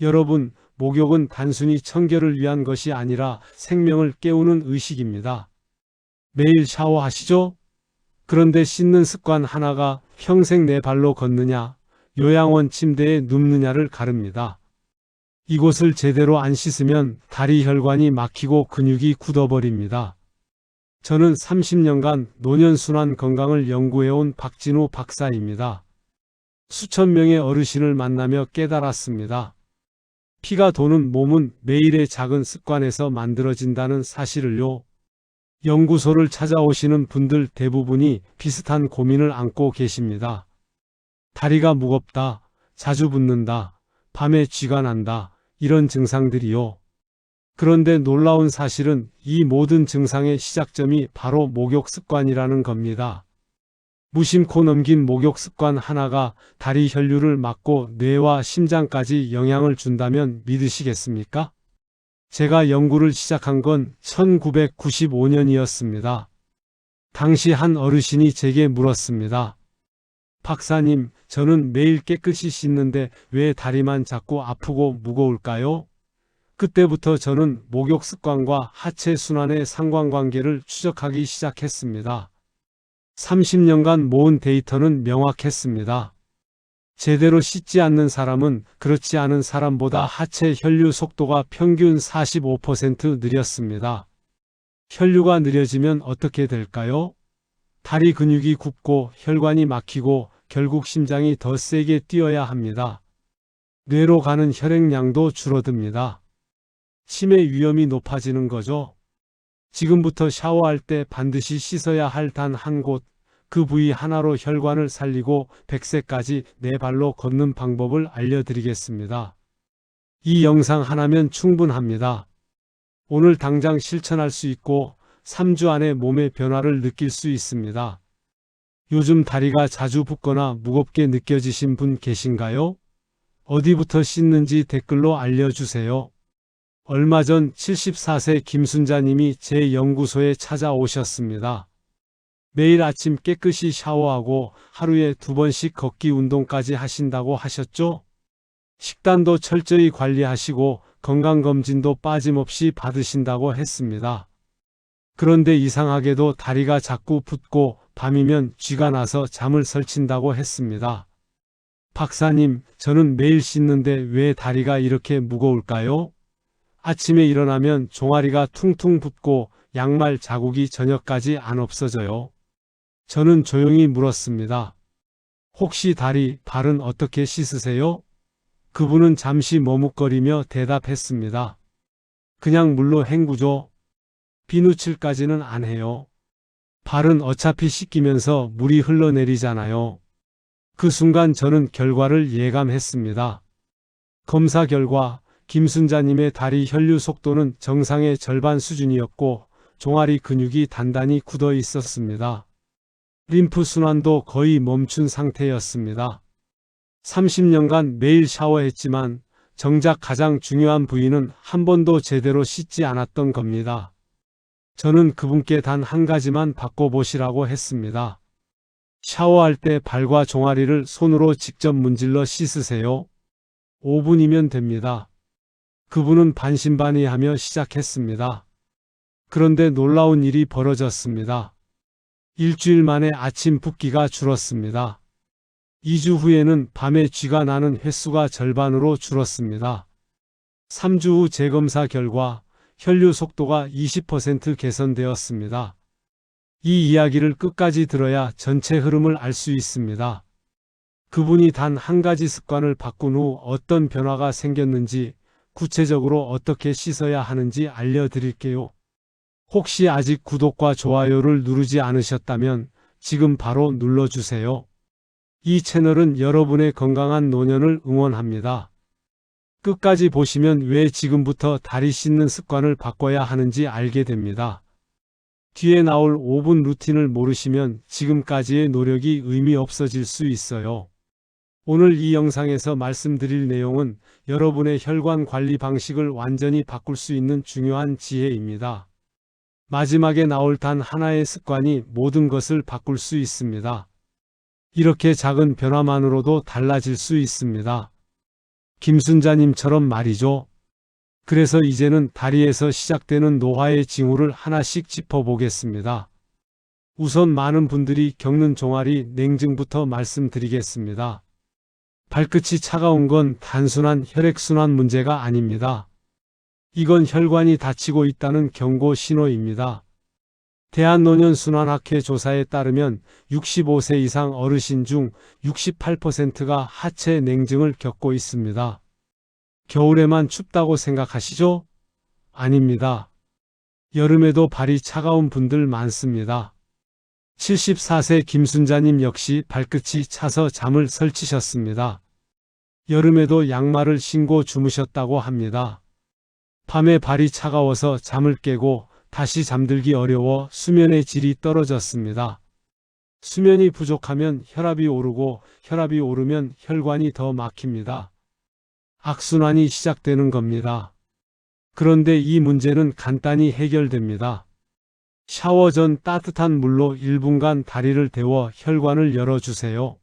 여러분, 목욕은 단순히 청결을 위한 것이 아니라 생명을 깨우는 의식입니다. 매일 샤워하시죠? 그런데 씻는 습관 하나가 평생 내 발로 걷느냐, 요양원 침대에 눕느냐를 가릅니다. 이곳을 제대로 안 씻으면 다리 혈관이 막히고 근육이 굳어버립니다. 저는 30년간 노년순환 건강을 연구해온 박진우 박사입니다. 수천 명의 어르신을 만나며 깨달았습니다. 피가 도는 몸은 매일의 작은 습관에서 만들어진다는 사실을요. 연구소를 찾아오시는 분들 대부분이 비슷한 고민을 안고 계십니다. 다리가 무겁다, 자주 붓는다, 밤에 쥐가 난다, 이런 증상들이요. 그런데 놀라운 사실은 이 모든 증상의 시작점이 바로 목욕 습관이라는 겁니다. 무심코 넘긴 목욕 습관 하나가 다리 혈류를 막고 뇌와 심장까지 영향을 준다면 믿으시겠습니까? 제가 연구를 시작한 건 1995년이었습니다. 당시 한 어르신이 제게 물었습니다. 박사님, 저는 매일 깨끗이 씻는데 왜 다리만 자꾸 아프고 무거울까요? 그때부터 저는 목욕 습관과 하체 순환의 상관관계를 추적하기 시작했습니다. 30년간 모은 데이터는 명확했습니다. 제대로 씻지 않는 사람은 그렇지 않은 사람보다 하체 혈류 속도가 평균 45% 느렸습니다. 혈류가 느려지면 어떻게 될까요? 다리 근육이 굽고 혈관이 막히고 결국 심장이 더 세게 뛰어야 합니다. 뇌로 가는 혈액량도 줄어듭니다. 치매 위험이 높아지는 거죠. 지금부터 샤워할 때 반드시 씻어야 할 단 한 곳, 그 부위 하나로 혈관을 살리고 100세까지 내 발로 걷는 방법을 알려드리겠습니다. 이 영상 하나면 충분합니다. 오늘 당장 실천할 수 있고 3주 안에 몸의 변화를 느낄 수 있습니다. 요즘 다리가 자주 붓거나 무겁게 느껴지신 분 계신가요? 어디부터 씻는지 댓글로 알려주세요. 얼마 전 74세 김순자님이 제 연구소에 찾아오셨습니다. 매일 아침 깨끗이 샤워하고 하루에 두 번씩 걷기 운동까지 하신다고 하셨죠? 식단도 철저히 관리하시고 건강검진도 빠짐없이 받으신다고 했습니다. 그런데 이상하게도 다리가 자꾸 붓고 밤이면 쥐가 나서 잠을 설친다고 했습니다. 박사님, 저는 매일 씻는데 왜 다리가 이렇게 무거울까요? 아침에 일어나면 종아리가 퉁퉁 붓고 양말 자국이 저녁까지 안 없어져요. 저는 조용히 물었습니다. 혹시 다리, 발은 어떻게 씻으세요? 그분은 잠시 머뭇거리며 대답했습니다. 그냥 물로 헹구죠. 비누칠까지는 안 해요. 발은 어차피 씻기면서 물이 흘러내리잖아요. 그 순간 저는 결과를 예감했습니다. 검사 결과 김순자님의 다리 혈류 속도는 정상의 절반 수준이었고 종아리 근육이 단단히 굳어 있었습니다. 림프 순환도 거의 멈춘 상태였습니다. 30년간 매일 샤워했지만 정작 가장 중요한 부위는 한 번도 제대로 씻지 않았던 겁니다. 저는 그분께 단 한 가지만 바꿔보시라고 했습니다. 샤워할 때 발과 종아리를 손으로 직접 문질러 씻으세요. 5분이면 됩니다. 그분은 반신반의하며 시작했습니다. 그런데 놀라운 일이 벌어졌습니다. 일주일 만에 아침 붓기가 줄었습니다. 2주 후에는 밤에 쥐가 나는 횟수가 절반으로 줄었습니다. 3주 후 재검사 결과 혈류 속도가 20% 개선되었습니다. 이 이야기를 끝까지 들어야 전체 흐름을 알 수 있습니다. 그분이 단 한 가지 습관을 바꾼 후 어떤 변화가 생겼는지 구체적으로 어떻게 씻어야 하는지 알려드릴게요. 혹시 아직 구독과 좋아요를 누르지 않으셨다면 지금 바로 눌러주세요. 이 채널은 여러분의 건강한 노년을 응원합니다. 끝까지 보시면 왜 지금부터 다리 씻는 습관을 바꿔야 하는지 알게 됩니다. 뒤에 나올 5분 루틴을 모르시면 지금까지의 노력이 의미 없어질 수 있어요. 오늘 이 영상에서 말씀드릴 내용은 여러분의 혈관 관리 방식을 완전히 바꿀 수 있는 중요한 지혜입니다. 마지막에 나올 단 하나의 습관이 모든 것을 바꿀 수 있습니다. 이렇게 작은 변화만으로도 달라질 수 있습니다. 김순자님처럼 말이죠. 그래서 이제는 다리에서 시작되는 노화의 징후를 하나씩 짚어보겠습니다. 우선 많은 분들이 겪는 종아리 냉증부터 말씀드리겠습니다. 발끝이 차가운 건 단순한 혈액순환 문제가 아닙니다. 이건 혈관이 닫히고 있다는 경고 신호입니다. 대한노년순환학회 조사에 따르면 65세 이상 어르신 중 68%가 하체 냉증을 겪고 있습니다. 겨울에만 춥다고 생각하시죠? 아닙니다. 여름에도 발이 차가운 분들 많습니다. 74세 김순자님 역시 발끝이 차서 잠을 설치셨습니다. 여름에도 양말을 신고 주무셨다고 합니다. 밤에 발이 차가워서 잠을 깨고 다시 잠들기 어려워 수면의 질이 떨어졌습니다. 수면이 부족하면 혈압이 오르고 혈압이 오르면 혈관이 더 막힙니다. 악순환이 시작되는 겁니다. 그런데 이 문제는 간단히 해결됩니다. 샤워 전 따뜻한 물로 1분간 다리를 데워 혈관을 열어주세요.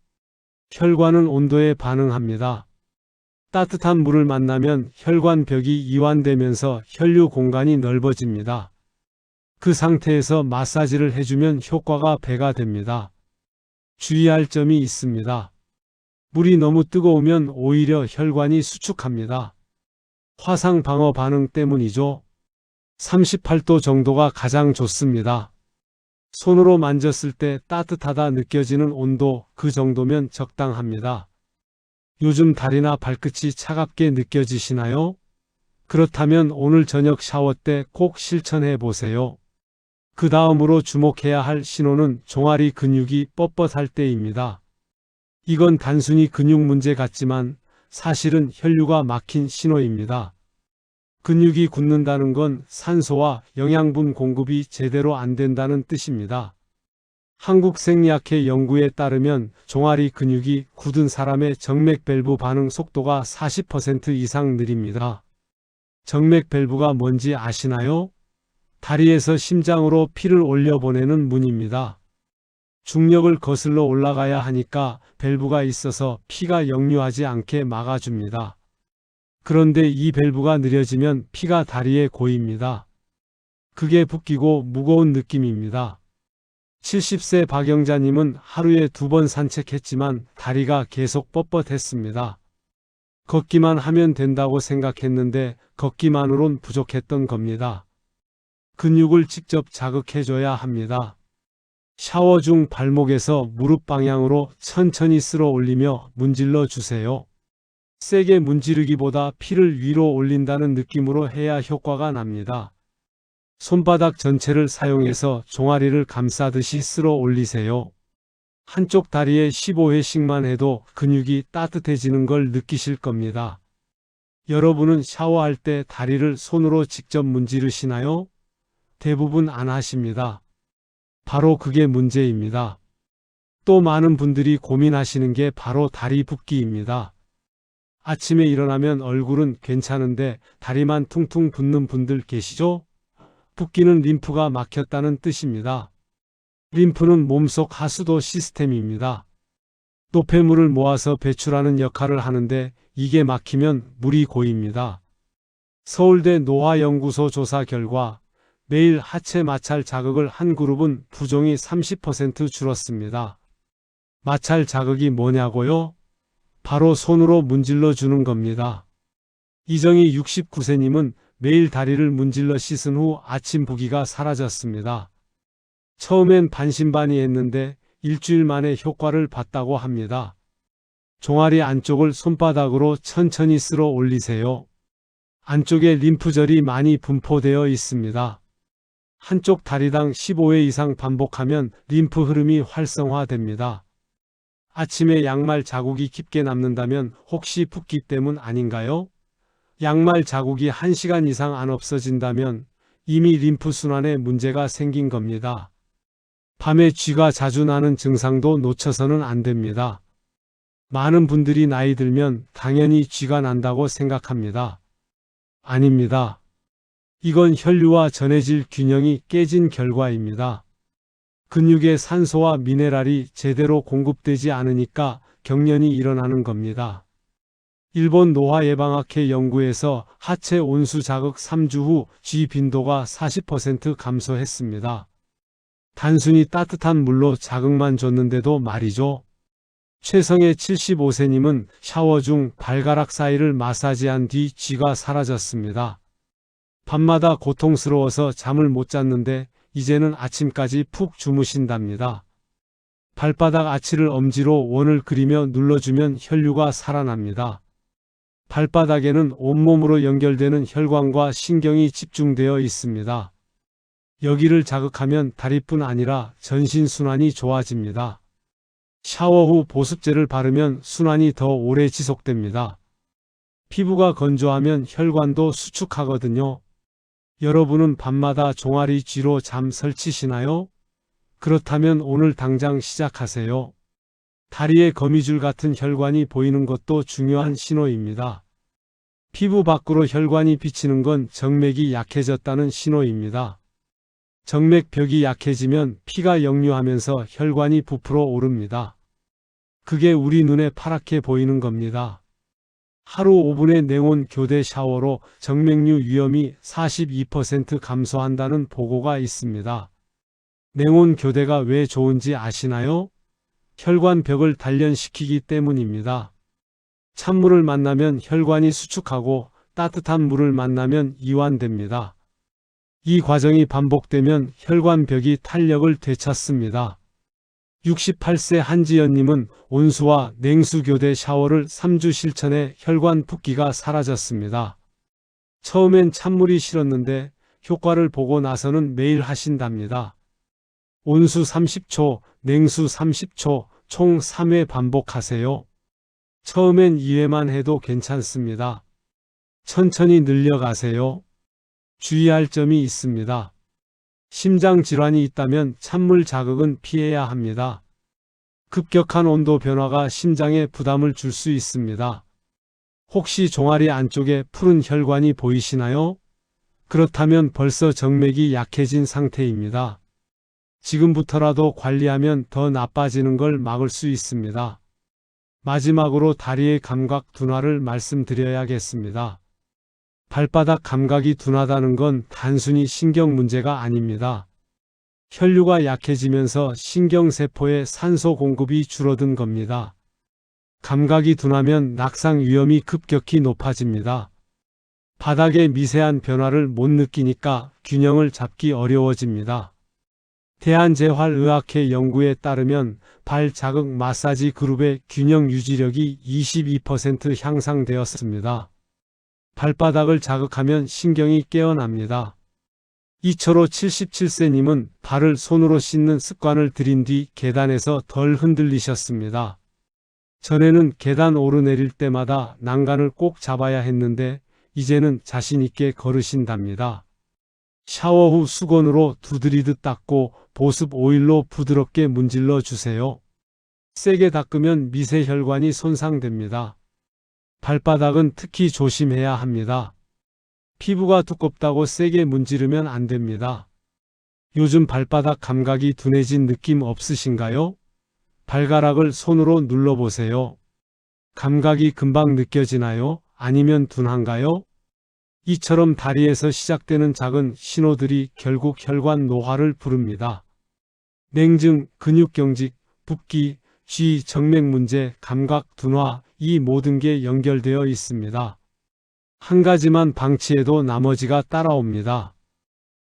혈관은 온도에 반응합니다. 따뜻한 물을 만나면 혈관 벽이 이완되면서 혈류 공간이 넓어집니다. 그 상태에서 마사지를 해주면 효과가 배가 됩니다. 주의할 점이 있습니다. 물이 너무 뜨거우면 오히려 혈관이 수축합니다. 화상 방어 반응 때문이죠. 38도 정도가 가장 좋습니다. 손으로 만졌을 때 따뜻하다 느껴지는 온도 그 정도면 적당합니다. 요즘 다리나 발끝이 차갑게 느껴지시나요? 그렇다면 오늘 저녁 샤워 때 꼭 실천해 보세요. 그 다음으로 주목해야 할 신호는 종아리 근육이 뻣뻣할 때입니다. 이건 단순히 근육 문제 같지만 사실은 혈류가 막힌 신호입니다. 근육이 굳는다는 건 산소와 영양분 공급이 제대로 안 된다는 뜻입니다. 한국생리학회 연구에 따르면 종아리 근육이 굳은 사람의 정맥 밸브 반응 속도가 40% 이상 느립니다. 정맥 밸브가 뭔지 아시나요? 다리에서 심장으로 피를 올려보내는 문입니다. 중력을 거슬러 올라가야 하니까 밸브가 있어서 피가 역류하지 않게 막아줍니다. 그런데 이 밸브가 느려지면 피가 다리에 고입니다. 그게 붓기고 무거운 느낌입니다. 70세 박영자님은 하루에 두 번 산책했지만 다리가 계속 뻣뻣했습니다. 걷기만 하면 된다고 생각했는데 걷기만으론 부족했던 겁니다. 근육을 직접 자극해줘야 합니다. 샤워 중 발목에서 무릎 방향으로 천천히 쓸어 올리며 문질러 주세요. 세게 문지르기보다 피를 위로 올린다는 느낌으로 해야 효과가 납니다. 손바닥 전체를 사용해서 종아리를 감싸듯이 쓸어 올리세요. 한쪽 다리에 15회씩만 해도 근육이 따뜻해지는 걸 느끼실 겁니다. 여러분은 샤워할 때 다리를 손으로 직접 문지르시나요? 대부분 안 하십니다. 바로 그게 문제입니다. 또 많은 분들이 고민하시는 게 바로 다리 붓기입니다. 아침에 일어나면 얼굴은 괜찮은데 다리만 퉁퉁 붓는 분들 계시죠? 붓기는 림프가 막혔다는 뜻입니다. 림프는 몸속 하수도 시스템입니다. 노폐물을 모아서 배출하는 역할을 하는데 이게 막히면 물이 고입니다. 서울대 노화연구소 조사 결과 매일 하체 마찰 자극을 한 그룹은 부종이 30% 줄었습니다. 마찰 자극이 뭐냐고요? 바로 손으로 문질러 주는 겁니다. 이정희 69세님은 매일 다리를 문질러 씻은 후 아침 부기가 사라졌습니다. 처음엔 반신반의했는데 일주일 만에 효과를 봤다고 합니다. 종아리 안쪽을 손바닥으로 천천히 쓸어 올리세요. 안쪽에 림프절이 많이 분포되어 있습니다. 한쪽 다리당 15회 이상 반복하면 림프 흐름이 활성화됩니다. 아침에 양말 자국이 깊게 남는다면 혹시 붓기 때문 아닌가요? 양말 자국이 1시간 이상 안 없어진다면 이미 림프 순환에 문제가 생긴 겁니다. 밤에 쥐가 자주 나는 증상도 놓쳐서는 안 됩니다. 많은 분들이 나이 들면 당연히 쥐가 난다고 생각합니다. 아닙니다. 이건 혈류와 전해질 균형이 깨진 결과입니다. 근육에 산소와 미네랄이 제대로 공급되지 않으니까 경련이 일어나는 겁니다. 일본 노화예방학회 연구에서 하체 온수 자극 3주 후 G 빈도가 40% 감소했습니다. 단순히 따뜻한 물로 자극만 줬는데도 말이죠. 최성의 75세님은 샤워 중 발가락 사이를 마사지한 뒤 쥐가 사라졌습니다. 밤마다 고통스러워서 잠을 못 잤는데 이제는 아침까지 푹 주무신답니다. 발바닥 아치를 엄지로 원을 그리며 눌러주면 혈류가 살아납니다. 발바닥에는 온몸으로 연결되는 혈관과 신경이 집중되어 있습니다. 여기를 자극하면 다리뿐 아니라 전신 순환이 좋아집니다. 샤워 후 보습제를 바르면 순환이 더 오래 지속됩니다. 피부가 건조하면 혈관도 수축하거든요. 여러분은 밤마다 종아리 쥐로 잠 설치시나요? 그렇다면 오늘 당장 시작하세요. 다리에 거미줄 같은 혈관이 보이는 것도 중요한 신호입니다. 피부 밖으로 혈관이 비치는 건 정맥이 약해졌다는 신호입니다. 정맥벽이 약해지면 피가 역류하면서 혈관이 부풀어 오릅니다. 그게 우리 눈에 파랗게 보이는 겁니다. 하루 5분의 냉온 교대 샤워로 정맥류 위험이 42% 감소한다는 보고가 있습니다. 냉온 교대가 왜 좋은지 아시나요? 혈관벽을 단련시키기 때문입니다. 찬물을 만나면 혈관이 수축하고 따뜻한 물을 만나면 이완됩니다. 이 과정이 반복되면 혈관벽이 탄력을 되찾습니다. 68세 한지연님은 온수와 냉수 교대 샤워를 3주 실천해 혈관 붓기가 사라졌습니다. 처음엔 찬물이 싫었는데 효과를 보고 나서는 매일 하신답니다. 온수 30초, 냉수 30초, 총 3회 반복하세요. 처음엔 2회만 해도 괜찮습니다. 천천히 늘려가세요. 주의할 점이 있습니다. 심장 질환이 있다면 찬물 자극은 피해야 합니다. 급격한 온도 변화가 심장에 부담을 줄 수 있습니다. 혹시 종아리 안쪽에 푸른 혈관이 보이시나요? 그렇다면 벌써 정맥이 약해진 상태입니다. 지금부터라도 관리하면 더 나빠지는 걸 막을 수 있습니다. 마지막으로 다리의 감각 둔화를 말씀드려야겠습니다. 발바닥 감각이 둔하다는 건 단순히 신경 문제가 아닙니다. 혈류가 약해지면서 신경세포의 산소 공급이 줄어든 겁니다. 감각이 둔하면 낙상 위험이 급격히 높아집니다. 바닥의 미세한 변화를 못 느끼니까 균형을 잡기 어려워집니다. 대한재활의학회 연구에 따르면 발 자극 마사지 그룹의 균형 유지력이 22% 향상되었습니다. 발바닥을 자극하면 신경이 깨어납니다. 이철호 77세님은 발을 손으로 씻는 습관을 들인 뒤 계단에서 덜 흔들리셨습니다. 전에는 계단 오르내릴 때마다 난간을 꼭 잡아야 했는데 이제는 자신있게 걸으신답니다. 샤워 후 수건으로 두드리듯 닦고 보습 오일로 부드럽게 문질러 주세요. 세게 닦으면 미세 혈관이 손상됩니다. 발바닥은 특히 조심해야 합니다. 피부가 두껍다고 세게 문지르면 안 됩니다. 요즘 발바닥 감각이 둔해진 느낌 없으신가요? 발가락을 손으로 눌러보세요. 감각이 금방 느껴지나요? 아니면 둔한가요? 이처럼 다리에서 시작되는 작은 신호들이 결국 혈관 노화를 부릅니다. 냉증, 근육경직, 붓기, 쥐, 정맥 문제, 감각 둔화, 이 모든 게 연결되어 있습니다. 한 가지만 방치해도 나머지가 따라옵니다.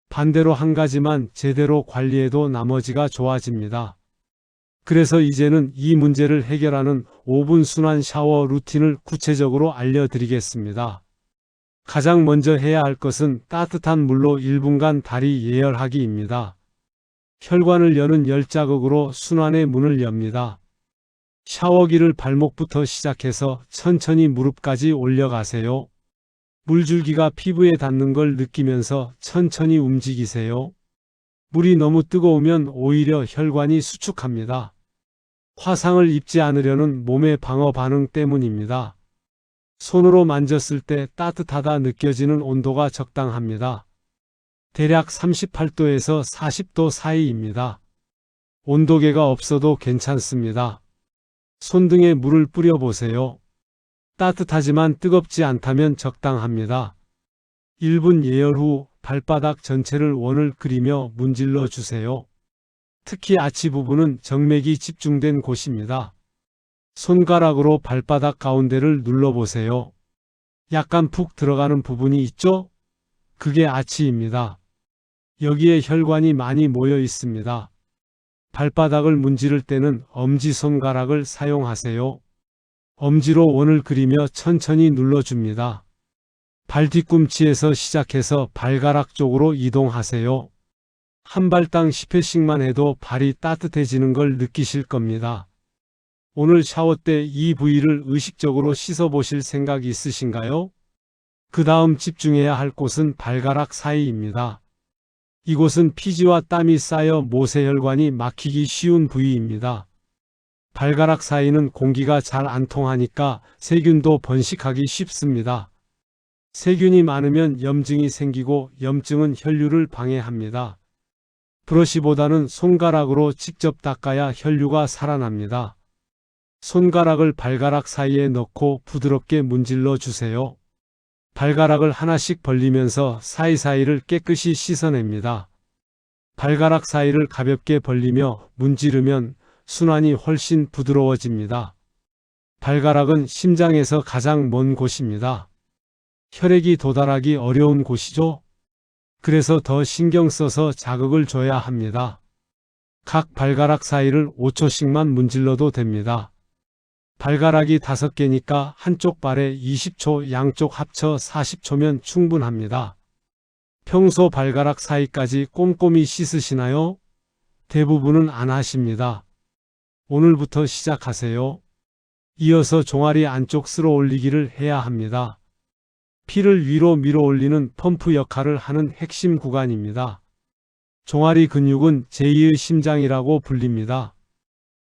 반대로 한 가지만 제대로 관리해도 나머지가 좋아집니다. 그래서 이제는 이 문제를 해결하는 5분 순환 샤워 루틴을 구체적으로 알려드리겠습니다. 가장 먼저 해야 할 것은 따뜻한 물로 1분간 다리 예열하기입니다. 혈관을 여는 열자극으로 순환의 문을 엽니다. 샤워기를 발목부터 시작해서 천천히 무릎까지 올려가세요. 물줄기가 피부에 닿는 걸 느끼면서 천천히 움직이세요. 물이 너무 뜨거우면 오히려 혈관이 수축합니다. 화상을 입지 않으려는 몸의 방어 반응 때문입니다. 손으로 만졌을 때 따뜻하다 느껴지는 온도가 적당합니다. 대략 38도에서 40도 사이입니다. 온도계가 없어도 괜찮습니다. 손등에 물을 뿌려보세요. 따뜻하지만 뜨겁지 않다면 적당합니다. 1분 예열 후 발바닥 전체를 원을 그리며 문질러 주세요. 특히 아치 부분은 정맥이 집중된 곳입니다. 손가락으로 발바닥 가운데를 눌러보세요. 약간 푹 들어가는 부분이 있죠? 그게 아치입니다. 여기에 혈관이 많이 모여 있습니다. 발바닥을 문지를 때는 엄지손가락을 사용하세요. 엄지로 원을 그리며 천천히 눌러줍니다. 발 뒤꿈치에서 시작해서 발가락 쪽으로 이동하세요. 한 발당 10회씩만 해도 발이 따뜻해지는 걸 느끼실 겁니다. 오늘 샤워 때 이 부위를 의식적으로 씻어보실 생각 있으신가요? 그 다음 집중해야 할 곳은 발가락 사이입니다. 이곳은 피지와 땀이 쌓여 모세혈관이 막히기 쉬운 부위입니다. 발가락 사이는 공기가 잘 안 통하니까 세균도 번식하기 쉽습니다. 세균이 많으면 염증이 생기고 염증은 혈류를 방해합니다. 브러쉬보다는 손가락으로 직접 닦아야 혈류가 살아납니다. 손가락을 발가락 사이에 넣고 부드럽게 문질러 주세요. 발가락을 하나씩 벌리면서 사이사이를 깨끗이 씻어냅니다. 발가락 사이를 가볍게 벌리며 문지르면 순환이 훨씬 부드러워집니다. 발가락은 심장에서 가장 먼 곳입니다. 혈액이 도달하기 어려운 곳이죠? 그래서 더 신경 써서 자극을 줘야 합니다. 각 발가락 사이를 5초씩만 문질러도 됩니다. 발가락이 5개니까 한쪽 발에 20초, 양쪽 합쳐 40초면 충분합니다. 평소 발가락 사이까지 꼼꼼히 씻으시나요? 대부분은 안 하십니다. 오늘부터 시작하세요. 이어서 종아리 안쪽 쓸어 올리기를 해야 합니다. 피를 위로 밀어 올리는 펌프 역할을 하는 핵심 구간입니다. 종아리 근육은 제2의 심장이라고 불립니다.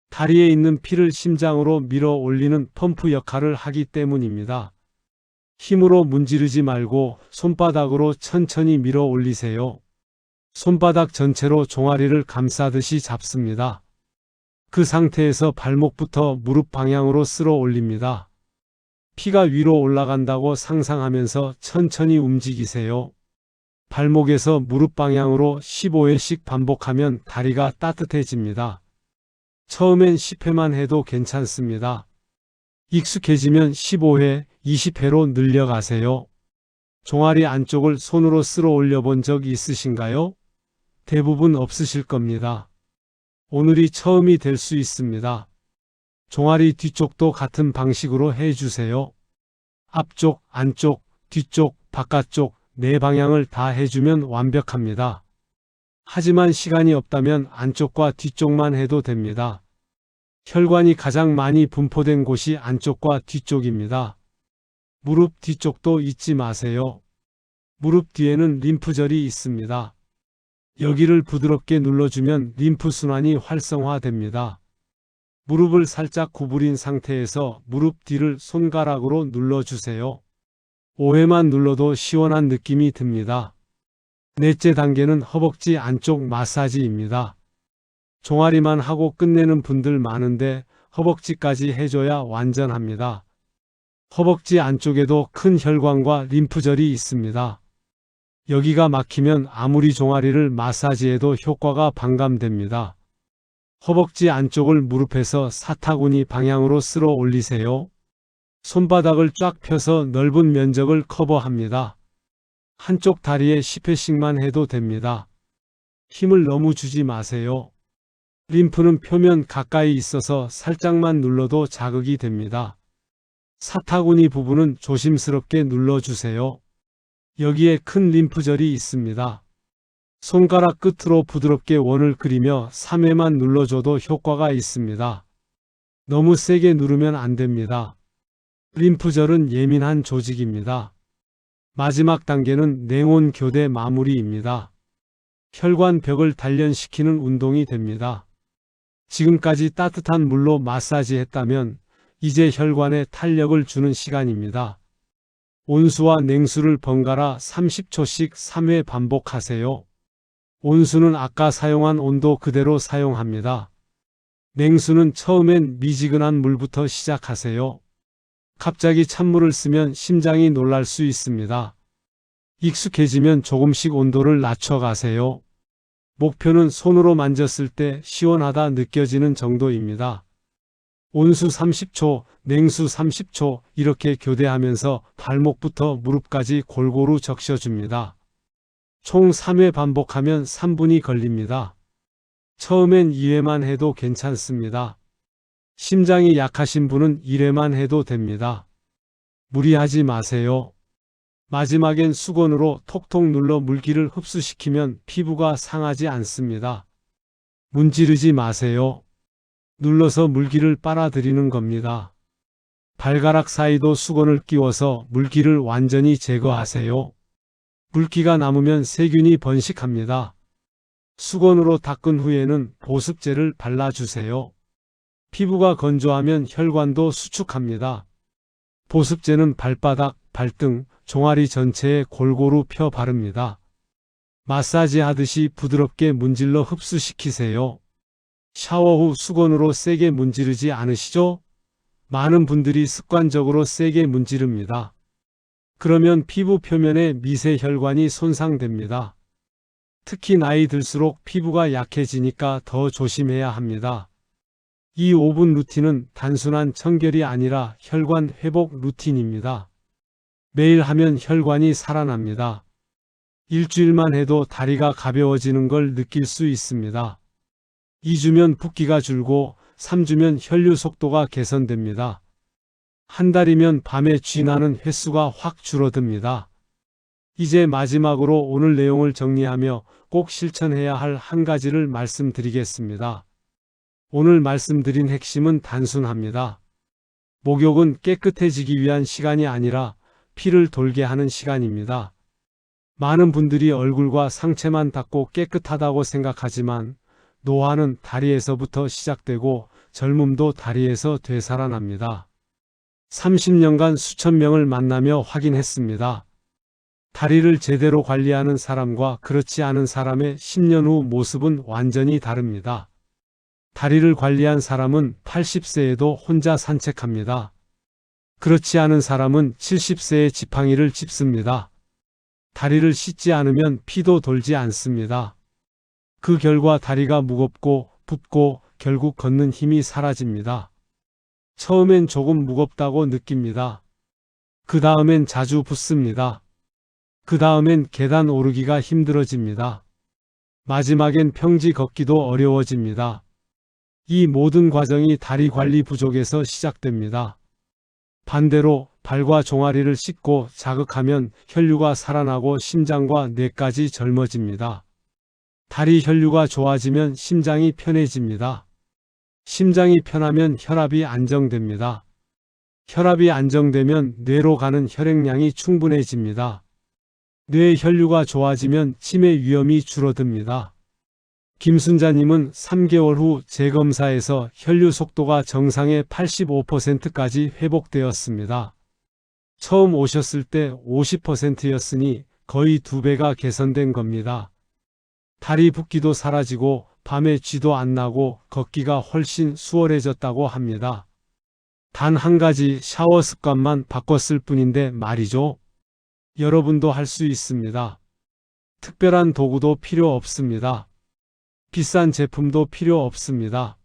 다리에 있는 피를 심장으로 밀어 올리는 펌프 역할을 하기 때문입니다. 힘으로 문지르지 말고 손바닥으로 천천히 밀어 올리세요. 손바닥 전체로 종아리를 감싸듯이 잡습니다. 그 상태에서 발목부터 무릎 방향으로 쓸어 올립니다. 피가 위로 올라간다고 상상하면서 천천히 움직이세요. 발목에서 무릎 방향으로 15회씩 반복하면 다리가 따뜻해집니다. 처음엔 10회만 해도 괜찮습니다. 익숙해지면 15회, 20회로 늘려가세요. 종아리 안쪽을 손으로 쓸어 올려 본 적 있으신가요? 대부분 없으실 겁니다. 오늘이 처음이 될 수 있습니다. 종아리 뒤쪽도 같은 방식으로 해주세요. 앞쪽, 안쪽, 뒤쪽, 바깥쪽, 네 방향을 다 해주면 완벽합니다. 하지만 시간이 없다면 안쪽과 뒤쪽만 해도 됩니다. 혈관이 가장 많이 분포된 곳이 안쪽과 뒤쪽입니다. 무릎 뒤쪽도 잊지 마세요. 무릎 뒤에는 림프절이 있습니다. 여기를 부드럽게 눌러주면 림프 순환이 활성화됩니다. 무릎을 살짝 구부린 상태에서 무릎 뒤를 손가락으로 눌러주세요. 5회만 눌러도 시원한 느낌이 듭니다. 넷째 단계는 허벅지 안쪽 마사지입니다. 종아리만 하고 끝내는 분들 많은데 허벅지까지 해줘야 완전합니다. 허벅지 안쪽에도 큰 혈관과 림프절이 있습니다. 여기가 막히면 아무리 종아리를 마사지해도 효과가 반감됩니다. 허벅지 안쪽을 무릎에서 사타구니 방향으로 쓸어 올리세요. 손바닥을 쫙 펴서 넓은 면적을 커버합니다. 한쪽 다리에 10회씩만 해도 됩니다. 힘을 너무 주지 마세요. 림프는 표면 가까이 있어서 살짝만 눌러도 자극이 됩니다. 사타구니 부분은 조심스럽게 눌러주세요. 여기에 큰 림프절이 있습니다. 손가락 끝으로 부드럽게 원을 그리며 3회만 눌러줘도 효과가 있습니다. 너무 세게 누르면 안 됩니다. 림프절은 예민한 조직입니다. 마지막 단계는 냉온 교대 마무리입니다. 혈관 벽을 단련시키는 운동이 됩니다. 지금까지 따뜻한 물로 마사지 했다면 이제 혈관에 탄력을 주는 시간입니다. 온수와 냉수를 번갈아 30초씩 3회 반복하세요. 온수는 아까 사용한 온도 그대로 사용합니다. 냉수는 처음엔 미지근한 물부터 시작하세요. 갑자기 찬물을 쓰면 심장이 놀랄 수 있습니다. 익숙해지면 조금씩 온도를 낮춰가세요. 목표는 손으로 만졌을 때 시원하다 느껴지는 정도입니다. 온수 30초, 냉수 30초 이렇게 교대하면서 발목부터 무릎까지 골고루 적셔줍니다. 총 3회 반복하면 3분이 걸립니다. 처음엔 2회만 해도 괜찮습니다. 심장이 약하신 분은 1회만 해도 됩니다. 무리하지 마세요. 마지막엔 수건으로 톡톡 눌러 물기를 흡수시키면 피부가 상하지 않습니다. 문지르지 마세요. 눌러서 물기를 빨아들이는 겁니다. 발가락 사이도 수건을 끼워서 물기를 완전히 제거하세요. 물기가 남으면 세균이 번식합니다. 수건으로 닦은 후에는 보습제를 발라주세요. 피부가 건조하면 혈관도 수축합니다. 보습제는 발바닥, 발등, 종아리 전체에 골고루 펴 바릅니다. 마사지 하듯이 부드럽게 문질러 흡수시키세요. 샤워 후 수건으로 세게 문지르지 않으시죠? 많은 분들이 습관적으로 세게 문지릅니다. 그러면 피부 표면의 미세 혈관이 손상됩니다. 특히 나이 들수록 피부가 약해지니까 더 조심해야 합니다. 이 5분 루틴은 단순한 청결이 아니라 혈관 회복 루틴입니다. 매일 하면 혈관이 살아납니다. 일주일만 해도 다리가 가벼워지는 걸 느낄 수 있습니다. 2주면 붓기가 줄고 3주면 혈류 속도가 개선됩니다. 한 달이면 밤에 쥐나는 횟수가 확 줄어듭니다. 이제 마지막으로 오늘 내용을 정리하며 꼭 실천해야 할 한 가지를 말씀드리겠습니다. 오늘 말씀드린 핵심은 단순합니다. 목욕은 깨끗해지기 위한 시간이 아니라 피를 돌게 하는 시간입니다. 많은 분들이 얼굴과 상체만 닦고 깨끗하다고 생각하지만 노화는 다리에서부터 시작되고 젊음도 다리에서 되살아납니다. 30년간 수천 명을 만나며 확인했습니다. 다리를 제대로 관리하는 사람과 그렇지 않은 사람의 10년 후 모습은 완전히 다릅니다. 다리를 관리한 사람은 80세에도 혼자 산책합니다. 그렇지 않은 사람은 70세에 지팡이를 짚습니다. 다리를 씻지 않으면 피도 돌지 않습니다. 그 결과 다리가 무겁고 붓고 결국 걷는 힘이 사라집니다. 처음엔 조금 무겁다고 느낍니다. 그 다음엔 자주 붓습니다. 그 다음엔 계단 오르기가 힘들어집니다. 마지막엔 평지 걷기도 어려워집니다. 이 모든 과정이 다리 관리 부족에서 시작됩니다. 반대로 발과 종아리를 씻고 자극하면 혈류가 살아나고 심장과 뇌까지 젊어집니다. 다리 혈류가 좋아지면 심장이 편해집니다. 심장이 편하면 혈압이 안정됩니다. 혈압이 안정되면 뇌로 가는 혈액량이 충분해집니다. 뇌 혈류가 좋아지면 치매 위험이 줄어듭니다. 김순자님은 3개월 후 재검사에서 혈류 속도가 정상의 85%까지 회복되었습니다. 처음 오셨을 때 50%였으니 거의 두 배가 개선된 겁니다. 다리 붓기도 사라지고 밤에 쥐도 안 나고 걷기가 훨씬 수월해졌다고 합니다. 단 한 가지 샤워 습관만 바꿨을 뿐인데 말이죠. 여러분도 할 수 있습니다. 특별한 도구도 필요 없습니다. 비싼 제품도 필요 없습니다.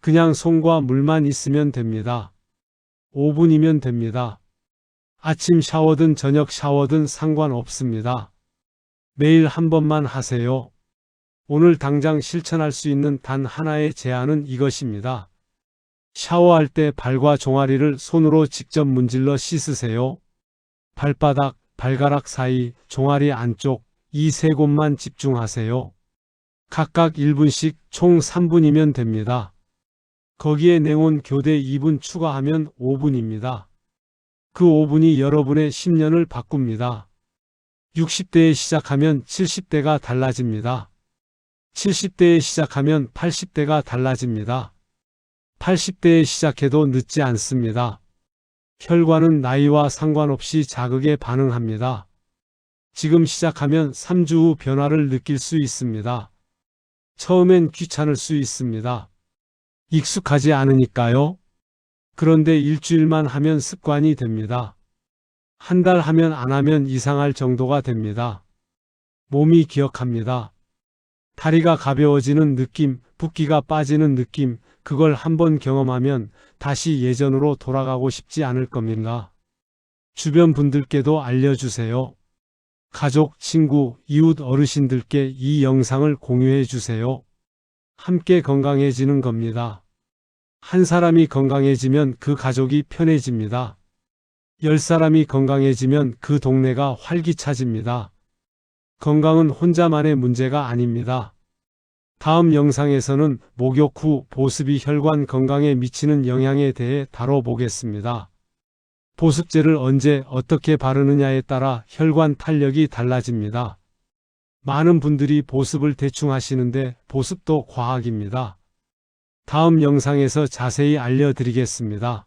그냥 손과 물만 있으면 됩니다. 5분이면 됩니다. 아침 샤워든 저녁 샤워든 상관없습니다. 매일 한 번만 하세요. 오늘 당장 실천할 수 있는 단 하나의 제안은 이것입니다. 샤워할 때 발과 종아리를 손으로 직접 문질러 씻으세요. 발바닥, 발가락 사이, 종아리 안쪽 이 세 곳만 집중하세요. 각각 1분씩 총 3분이면 됩니다. 거기에 냉온 교대 2분 추가하면 5분입니다. 그 5분이 여러분의 10년을 바꿉니다. 60대에 시작하면 70대가 달라집니다. 70대에 시작하면 80대가 달라집니다. 80대에 시작해도 늦지 않습니다. 혈관은 나이와 상관없이 자극에 반응합니다. 지금 시작하면 3주 후 변화를 느낄 수 있습니다. 처음엔 귀찮을 수 있습니다. 익숙하지 않으니까요. 그런데 일주일만 하면 습관이 됩니다. 한 달 하면 안 하면 이상할 정도가 됩니다. 몸이 기억합니다. 다리가 가벼워지는 느낌, 붓기가 빠지는 느낌, 그걸 한번 경험하면 다시 예전으로 돌아가고 싶지 않을 겁니다. 주변 분들께도 알려주세요. 가족, 친구, 이웃 어르신들께 이 영상을 공유해 주세요. 함께 건강해지는 겁니다. 한 사람이 건강해지면 그 가족이 편해집니다. 열 사람이 건강해지면 그 동네가 활기차집니다. 건강은 혼자만의 문제가 아닙니다. 다음 영상에서는 목욕 후 보습이 혈관 건강에 미치는 영향에 대해 다뤄보겠습니다. 보습제를 언제 어떻게 바르느냐에 따라 혈관 탄력이 달라집니다. 많은 분들이 보습을 대충 하시는데 보습도 과학입니다. 다음 영상에서 자세히 알려드리겠습니다.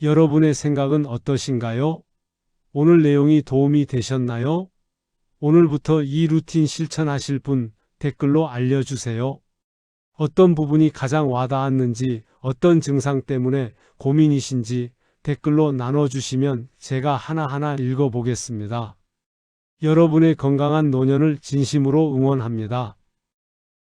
여러분의 생각은 어떠신가요? 오늘 내용이 도움이 되셨나요? 오늘부터 이 루틴 실천하실 분 댓글로 알려주세요. 어떤 부분이 가장 와닿았는지, 어떤 증상 때문에 고민이신지 댓글로 나눠주시면 제가 하나하나 읽어보겠습니다. 여러분의 건강한 노년을 진심으로 응원합니다.